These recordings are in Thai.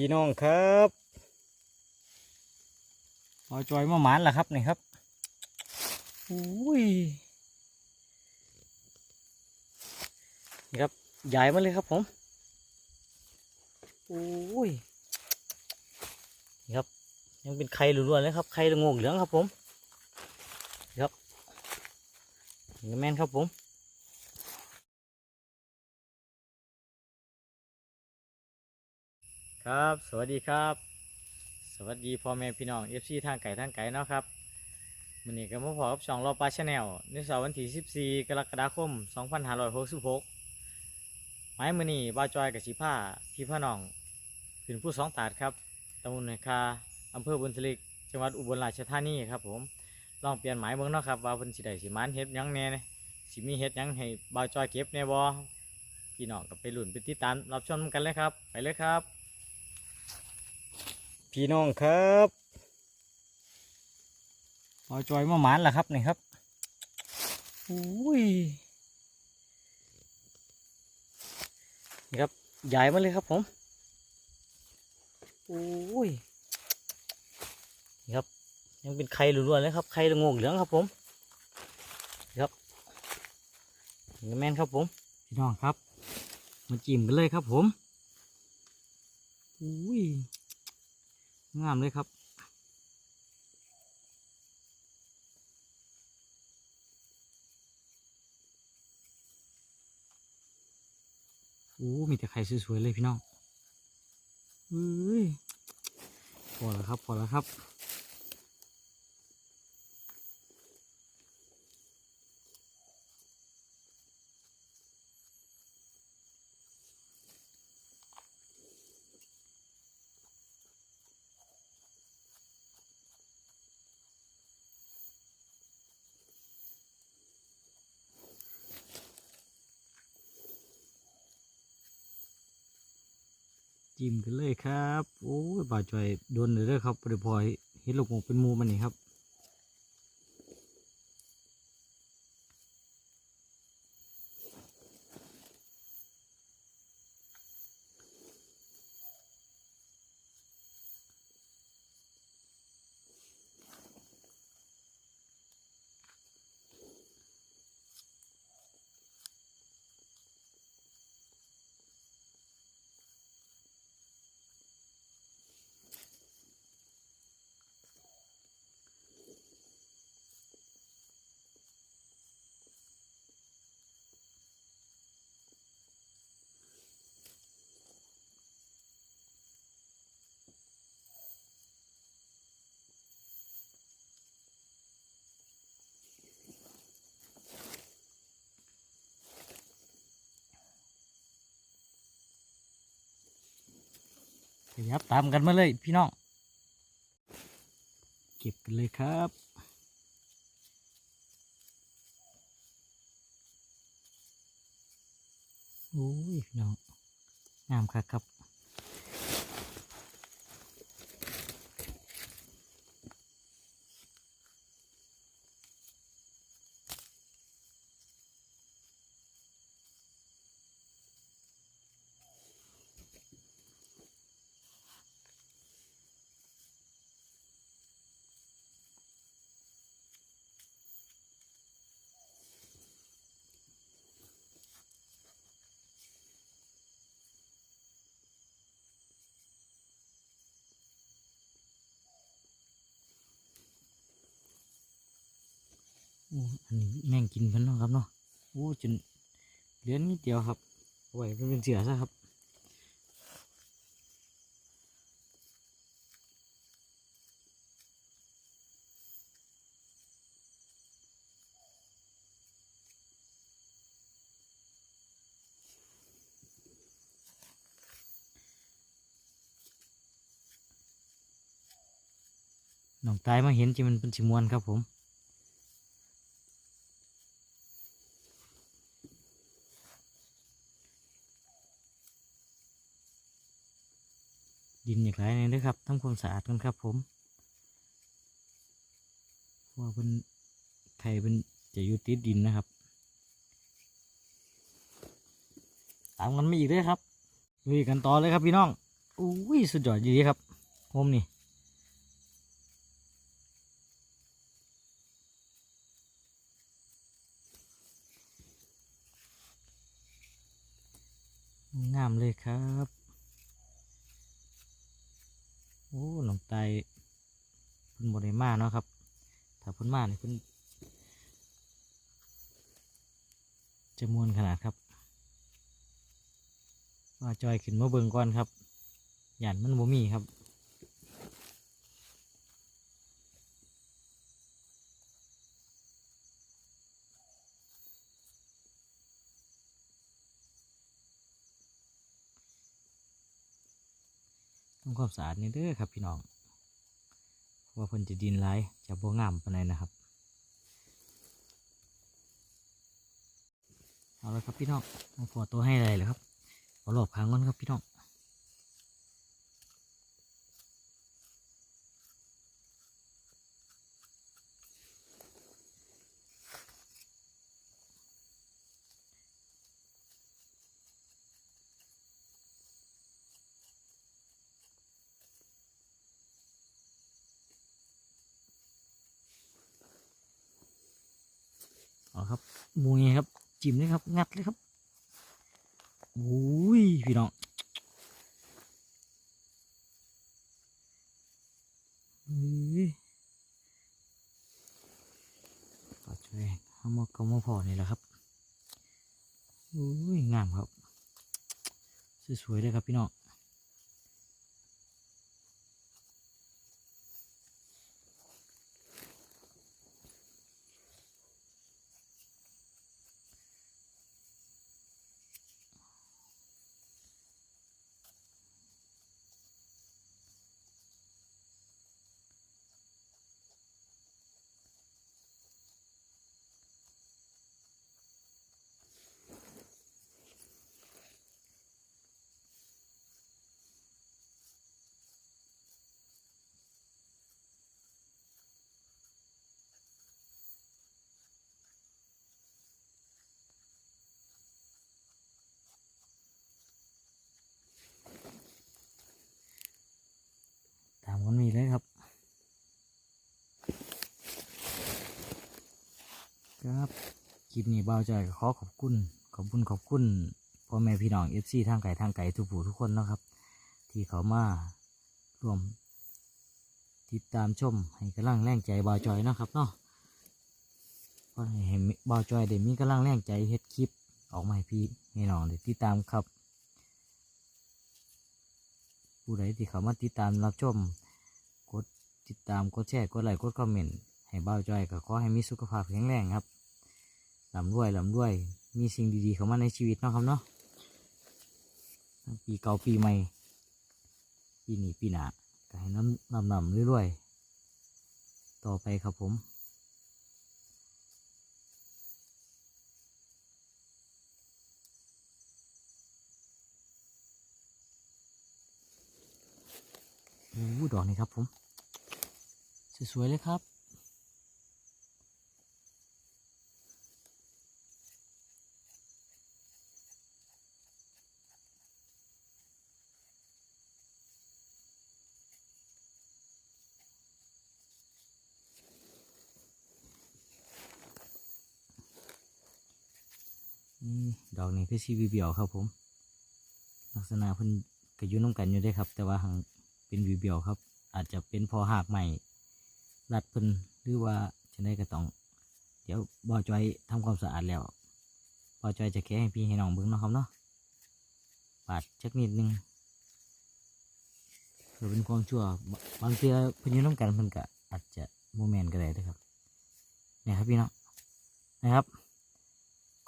พี่น้องครับเอาจอยมาหมานล่ะครับนี่ครับอุ้ยนี่ครับใหญ่มาเลยครับผมอุ้ยนี่ครับ ยังเป็นไข่ล้วนๆเลยครับไข่ละโงกเหลืองครับผมนี่ครับนี่แม่นครับผม ครับ สวัสดีครับ สวัสดีพ่อแม่พี่น้องเอฟซีทางไก่ทางไก่เนาะครับวันนี้ก็มาพอกับช่องรอปลาชาแนลในเสาร์วันที่14 กรกฎาคม 2566ไม้มือนี้บ้าจอยกับชิผ้าพี่พ่อน้องขึ้นผู้สองตาดครับตำบลนคาอำเภอบุญทลิกจังหวัดอุบลราชธานีครับผมลองเปลี่ยนหมายเมืองเนาะครับว่าเพิ่นสิได้สิมานเฮ็ดยังแน่เนี่ยสิมีเฮ็ดยังให้บ้าจอยเก็บแน่บ่พี่น้องก็ไปหลุ้นไปติดตามรับชมกันเลยครับ ไปเลยครับ พี่น้องครับเอาจอยมาหมานล่ะครับนี่ครับอุ้ยนี่ครับใหญ่มาเลยครับผมอุ้ยนี่ครับ ยังเป็นไข่ล้วนๆเลยครับไข่ละโงกเหลืองครับผมนี่ครับนี่แม่นครับผมพี่น้องครับ มาจิ้มกันเลยครับผมอุ้ย งามเลยครับ โอ้ มีแต่ไข่สวยๆเลยพี่น้องเฮ้ยพอแล้วครับ พอแล้วครับ จิ้มกันเลยครับ โอ้ยบาดจอยโดนเลยเด้อครับปริพอยเห็นลูกหมกเป็นมูมันนี่ครับ ครับตามกันมาเลยพี่น้อง เก็บกันเลยครับโอ้ยพี่น้องงามครับครับ อันนี้แม่งกินเพิ่นเนาะครับเนาะโอ้จนเหลือนิดเดียวครับเอาไว้เพิ่นเป็นเสือซะครับน้องตายมาเห็นจิมันเป็นสิมวนครับผม ดินอย่างไรนี่ด้วยครับทำความสะอาดกันครับผมเพราะว่าเป็นไข่เป็นจะอยู่ติดดินนะครับ ตามกันไม่อีกเลยครับลุยกันต่อเลยครับพี่น้องอุ้ยสุดยอดดีครับผมนี่งามเลยครับ โอ้หนองไตเพิ่นบริมาเนาะครับ ถ้าเพิ่นมาเนี่ยเพิ่นจะมวนขนาดครับว่าจอยขึ้นมาเบิ่งก่อนครับหยันมันบ่มีครับ ทำความสะอาดนี่เด้อครับพี่น้องเพราะว่าเพิ่นจะดินไหลจะบ่งามปานใดนะครับ เอาละครับพี่น้องมาพอตัวให้อะไรเลยครับเอารอบค้างก่อนครับพี่น้อง ครับมูงี้ครับ จิ้มเลยครับ งัดเลยครับโอ้ยพี่น้องเฮ้ยก็ช่วยห้ามก็มาพอนี่แหละครับโอ้ยงามครับ สวยๆเลยครับพี่น้อง ลิปนี้เบาใจอยขอขอบคุณ ขอบคุณขอบคุณพ่อแม่พี่น้องเอฟซีทางไก่ทางไก่ทุกผู้ทุกคนนะครับ ที่เขามาร่วม ติดตามชมให้กำลังแรงใจเบาจอยนะครับเนาะเพราะให้เบาจอยได้มีกำลังแรงใจเฮ็ดคลิปออกมาให้พี่ให้น้องได้ติดตามครับ ผู้ใดที่เขามาติดตามรับชมกดติดตามกดแชร์กดไลค์กดคอมเมนต์ให้เบ้าจอยก็ขอให้มีสุขภาพแข็งแรงครับ ลำรวยลำรวย มีสิ่งดีๆเข้ามาในชีวิตเนาะครับเนาะปีเก่าปีใหม่ ปีนี้ปีหน้าก็ให้น้ำนำนำเรื่อยๆ ต่อไปครับผมโอ้ดอกนี้ครับผม สวยๆเลยครับ นี่ดอกนี้ คือซีวีเบียวครับผม ลักษณะเพิ่นก็ยู่น้ำกันอยู่ได้ครับ แต่ว่าหังเป็นวีเบียวครับ อาจจะเป็นพอหากใหม่รัดเพิ่นหรือว่าจะได้ก็ต้อง เดี๋ยวบ่อจอยทำความสะอาดแล้วบ่อจอยจะแก้ให้พี่ให้น้องเบิ่งเนาะครับเนาะปาดจักนิดนึงเพื่อเป็นความชั่วบบางเทื่อเพิ่นยู่น้ำกันเพิ่นก็อาจจะโมเมนต์ก็ได้ครับเนี่ยครับพี่น้องนะครับ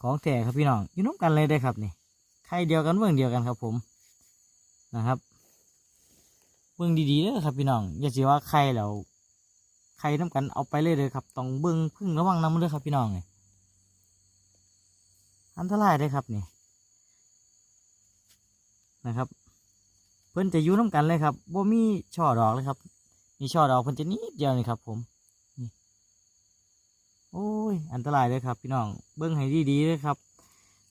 ของแท้ครับพี่น้องอยู่น้ำกันเลยได้ครับนี่ใครเดียวกันเบื้องเดียวกันครับ ผมนะครับเบื้องดีๆเด้อครับพี่น้องอย่าเสิว่าใครแล้วใครน้ำกันเอาไปเลยเลยครับต้องเบื้องพึ่งระวังน้ำเลยครับพี่น้องนี่อันตรายเลยครับนี่นะครับ เพิ่นจะยู่น้ำกันเลยครับบ่มีช่อดอกเลยครับ มีช่อดอกเพิ่นจะนิดเดียวนี่ครับ ผม โอ้ย อันตรายเลยครับ พี่น้อง เบิ้งให้ดีๆเลยครับ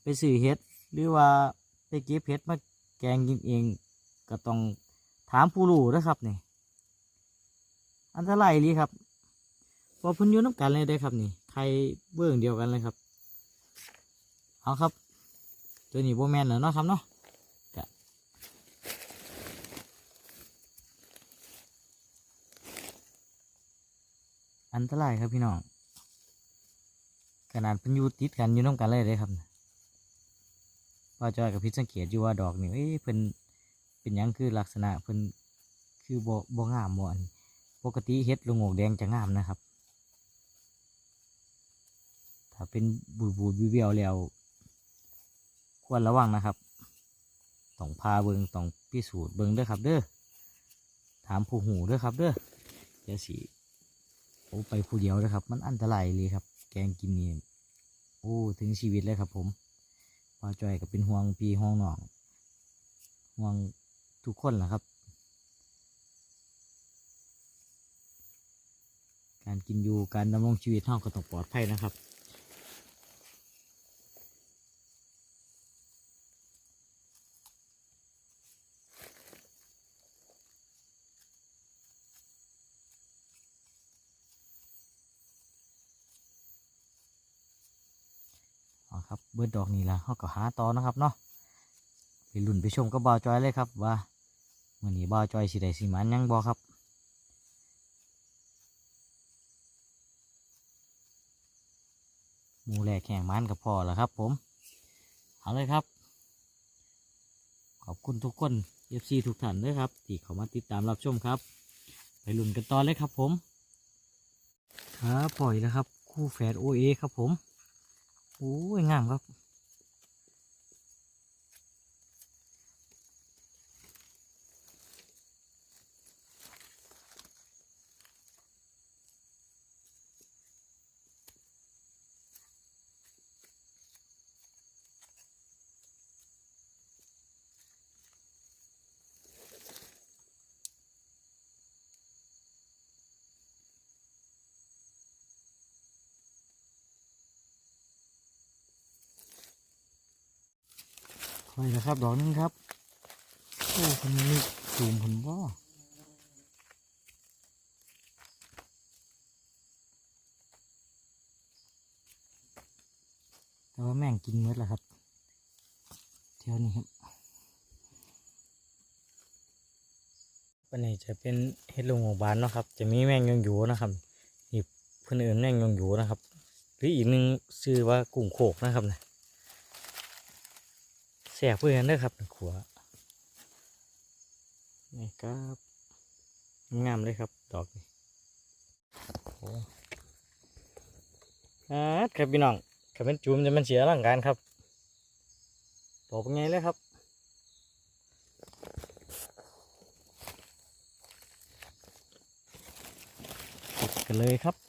ไปสื่อเฮ็ดหรือว่าไปเก็บเฮ็ดมาแกงกินเอง ก็ต้องถามผู้รู้นะครับนี่ อันตรายเลยครับพอพิ่นยู่น้ำกันเลยได้ครับนี่ใครเบื้องเดียวกันเลยครับ เอาครับ ตัวนี้โบแมนแล้วเนาะครับเนาะอันตรายครับพี่น้อง ขนาดเพิ่นยูติดกันอยู่น้ำกันเลยเลยครับว่าจอยกับพิดสังเกตอยู่ว่าดอกนี่เอ้ยเพิ่นเป็นยังคือลักษณะเพิ่นคือบ่บ่งามบ่อนปกติเฮ็ดลงโงกแดงจะงามนะครับ ถ้าเป็นบูดบูดวิวๆแล้ว ควรระวังนะครับต้องพาเบิงต้องพิสูจน์เบิงเด้อครับ เด้อถามผู้หูเด้อครับ เด้อเดี๋ยวสิโอ้ไปผู้เดียวเด้อครับ มันอันตรายเลยครับ แกงกินนี่โอ้ถึงชีวิตเลยครับผมปาจอยก็เป็นห่วงพี่ห่วงน้องห่วงทุกคนแหละครับ การกินอยู่การดำรงชีวิตเท่าก็ต้องปลอดภัยนะครับ ครับเบิดดอกนี่ละเขาก็หาต่อนะครับเนาะไปลุ่นไปชมกับบาวจอยเลยครับว่ามื่อนี้บาวจอยสิได้สิมันยังบอครับมูแหลกแข่งมันกับพอแล้วครับ ผมเอาเลยครับ ขอบคุณทุกคนเอฟซีทุกท่านด้วยครับที่เข้ามาติดตามรับชมครับ ไปลุ่นกันต่อเลยครับผมครับปล่อยแล้วครับ คู่แฝดโอเอครับผม โอ้ยงามครับ คอยนะครับ ดอกนึงครับ โอ้คนนี้สูงผมว่าแต่ว่าแม่งกินหมดแล้วครับเที่ยวนี้ครับวันนี้จะเป็นเห็ดลงของบานเนาะครับ จะมีแมงยองอยู่นะครับนี่เพื่อนเอื่นแมงยองอยู่นะครับ หรืออีกนึงชื่อว่ากุ้งโขกนะครับนะ แสบเพื่อนเด้อครับขัวนี่ครับงามเลยครับดอกนี่โอ้ครับครับพี่น้องขับเป็นจูมจะมันเสียร่างการครับดอกเป็นไงเลยครับติดกันเลยครับ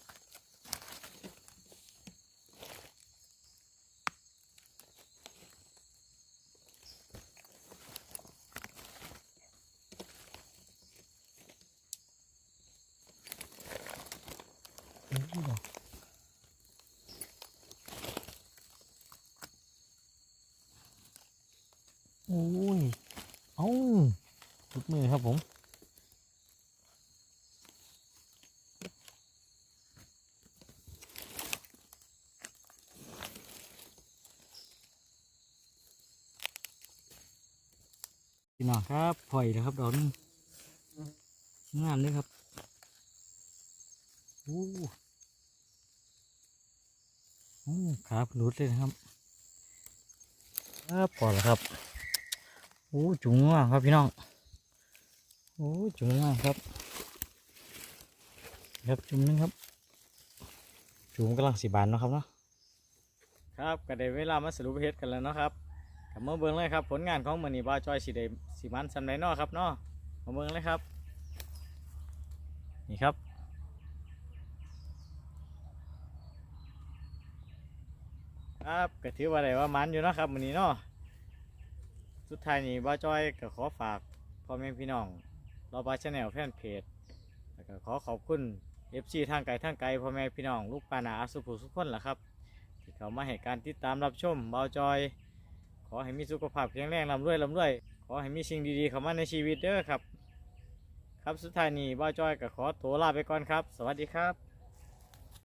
โอ้ย เอ้าทุกมือครับผม พี่น้องครับปล่อยแล้วครับดอกนึงงามเลยครับโอ้โอ้ขาพลุดเลยนะครับ ครับพอแล้วครับ โอ้จุงมากครับพี่น้องโอ้จุงมากครับ ครับจุ่มนึงครับ จุ่มกำลังสีบานเนาะครับเนาะครับก็ได้เวลามาสรุปเฮ็ดกันแล้วเนาะครับกับมาเบิ่งเลยครับ ผลงานของมือนี้บ่าจอยสีได้สีมันสำไรเนาะครับเนาะมาเบิ่งเลยครับ นี่ครับครับก็ถือว่าได้ว่ามันอยู่นะครับมือนี้เนาะ สุดท้ายนี้บ้าจ้อยก็ขอฝากพ่อแม่พี่น้องเราบ้าชาแนลแฟนเพจแล้วก็ขอขอบคุณเอฟซีทางไกลทางไกลพ่อแม่พี่น้องลูกปานาอาสุภุสุขคนล่ะครับ ที่เขามาให้การติดตามรับชมบ้าจอย ขอให้มีสุขภาพแข็งแรงลำรวยลำรวย ขอให้มีสิ่งดีๆเข้ามาในชีวิตเด้อครับ ครับสุดท้ายนี้บ้าจ้อยก็ขอตัวลาไปก่อนครับ สวัสดีครับ